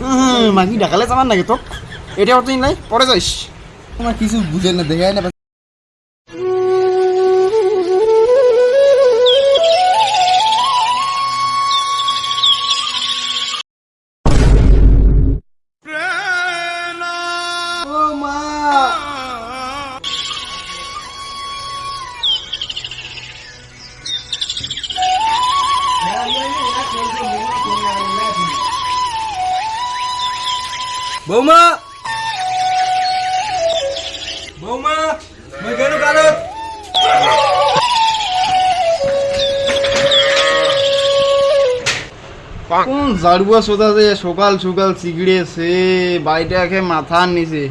হুম, মাগি ডাকালে যাবার নাকি তোক? এটা অতই নাই পরে যাইস। তোমার কিছু বুঝে না দেখায় না ও মা। বৌমা! বৌমা মই গেলো কালত কোন জারুয়া সোদা যে সকাল সকাল চিগড়েছে বাড়িটা একে মাথা নিছে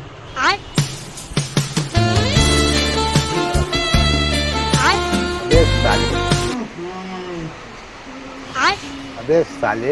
বেশ তাহলে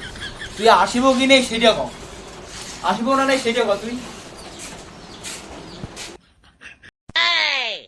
তুই আসিব কি নেই সেটা কম আসিব না নেই সেটা কম তুই Hey!